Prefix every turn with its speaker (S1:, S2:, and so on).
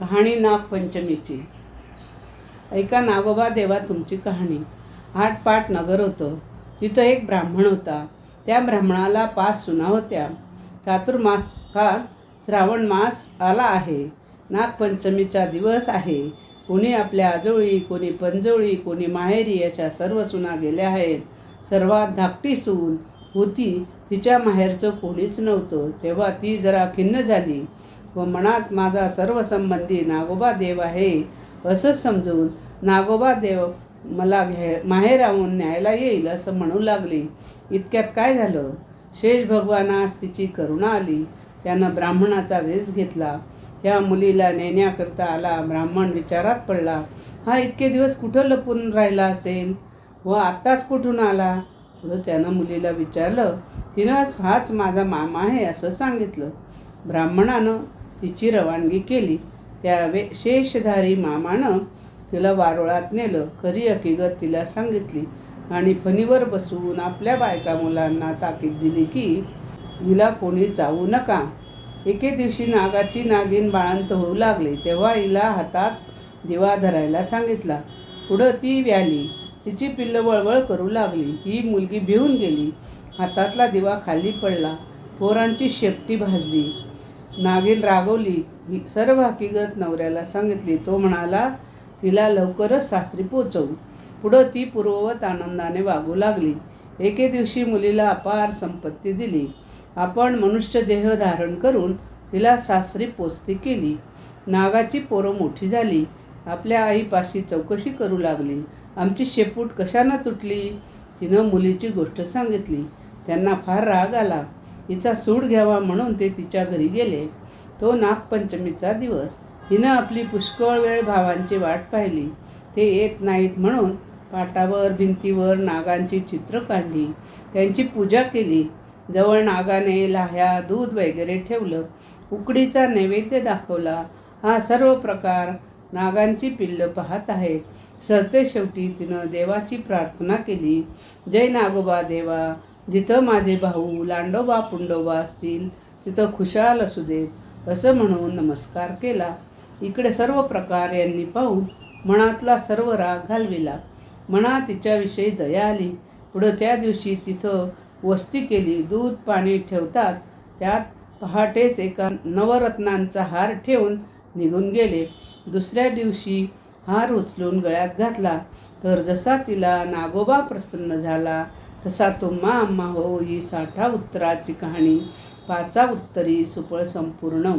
S1: कहाणी नागपंचमीची. ऐका नागोबा देवा तुमची कहाणी. आटपाट नगर होतं. तिथं एक ब्राह्मण होता. त्या ब्राह्मणाला पाच सुना होत्या. चातुर्मासात श्रावण मास आला आहे. नागपंचमीचा दिवस आहे. कोणी आपल्या आजोळी कोणी पंजोळी कोणी माहेरी अशा सर्व सुना गेल्या आहेत. सर्वात धाकटी सून होती. तिच्या माहेरचं कोणीच नव्हतं. तेव्हा ती जरा खिन्न झाली. व मनात माझा सर्व संबंधी नागोबा देव आहे असं समजून नागोबा देव मला घे माहेराहून न्यायला येईल असं म्हणू लागली. इतक्यात काय झालं? शेष भगवानास तिची करुणा आली. त्यानं ब्राह्मणाचा वेश घेतला. त्या मुलीला नेण्याकरता आला. ब्राह्मण विचारात पडला हा इतके दिवस कुठं लपून राहिला असेल? व आत्ताच कुठून आला? पुढं त्यानं मुलीला विचारलं तिनं हाच माझा मामा आहे असं सांगितलं. ब्राह्मणानं तिची रवानगी केली. त्या वे शेषधारी मामानं तिला वारुळात नेलं खरी हकीकत तिला सांगितली आणि फणीवर बसवून आपल्या बायका मुलांना ताकीद दिली की हिला कोणी जाऊ नका. एके दिवशी नागाची नागिन बाळांत होऊ लागली तेव्हा हिला हातात दिवा धरायला सांगितला. पुढं ती व्याली. तिची पिल्लं वळवळ करू लागली. ही मुलगी भिवून गेली. हातातला दिवा खाली पडला. पोरांची शेपटी भाजली. नागिन रागवली ही सर्व हकीकत नवऱ्याला सांगितली. तो म्हणाला तिला लवकरच सासरी पोचवू. पुढं ती पूर्ववत आनंदाने वागू लागली. एके दिवशी मुलीला अपार संपत्ती दिली. आपण मनुष्य देह धारण करून तिला सासरी पोचती केली. नागाची पोरं मोठी झाली. आपल्या आईपाशी चौकशी करू लागली. आमची शेपूट कशानं तुटली? तिनं मुलीची गोष्ट सांगितली. त्यांना फार राग आला. हिचा सूड घ्यावा म्हणून ते तिच्या घरी गेले. तो नागपंचमीचा दिवस. हिनं आपली पुष्कळ वेळ भावांची वाट पाहिली. ते येत नाहीत म्हणून पाटावर भिंतीवर नागांची चित्र काढली. त्यांची पूजा केली. जवळ नागाने लाह्या दूध वगैरे ठेवलं. उकडीचा नैवेद्य दाखवला. हा सर्व प्रकार नागांची पिल्लं पाहत आहेत. सरते शेवटी तिनं देवाची प्रार्थना केली. जय नागोबा देवा जिथं माझे भाऊ लांडोबा पुंडोबा असतील तिथं खुशाल असू देत असं म्हणून नमस्कार केला. इकडे सर्व प्रकार यांनी पाहून मनातला सर्व राग घालविला. मना तिच्याविषयी दया आली. पुढं त्या दिवशी तिथं वस्ती केली. दूध पाणी ठेवतात. त्यात पहाटेच एका नवरत्नांचा हार ठेवून निघून गेले. दुसऱ्या दिवशी हार उचलून गळ्यात घातला. तर जसा तिला नागोबा प्रसन्न झाला तसा तुम्हा आम्हा हो ही साठा उत्तराची कहाणी. पाचा उत्तरी सुपळ संपूर्ण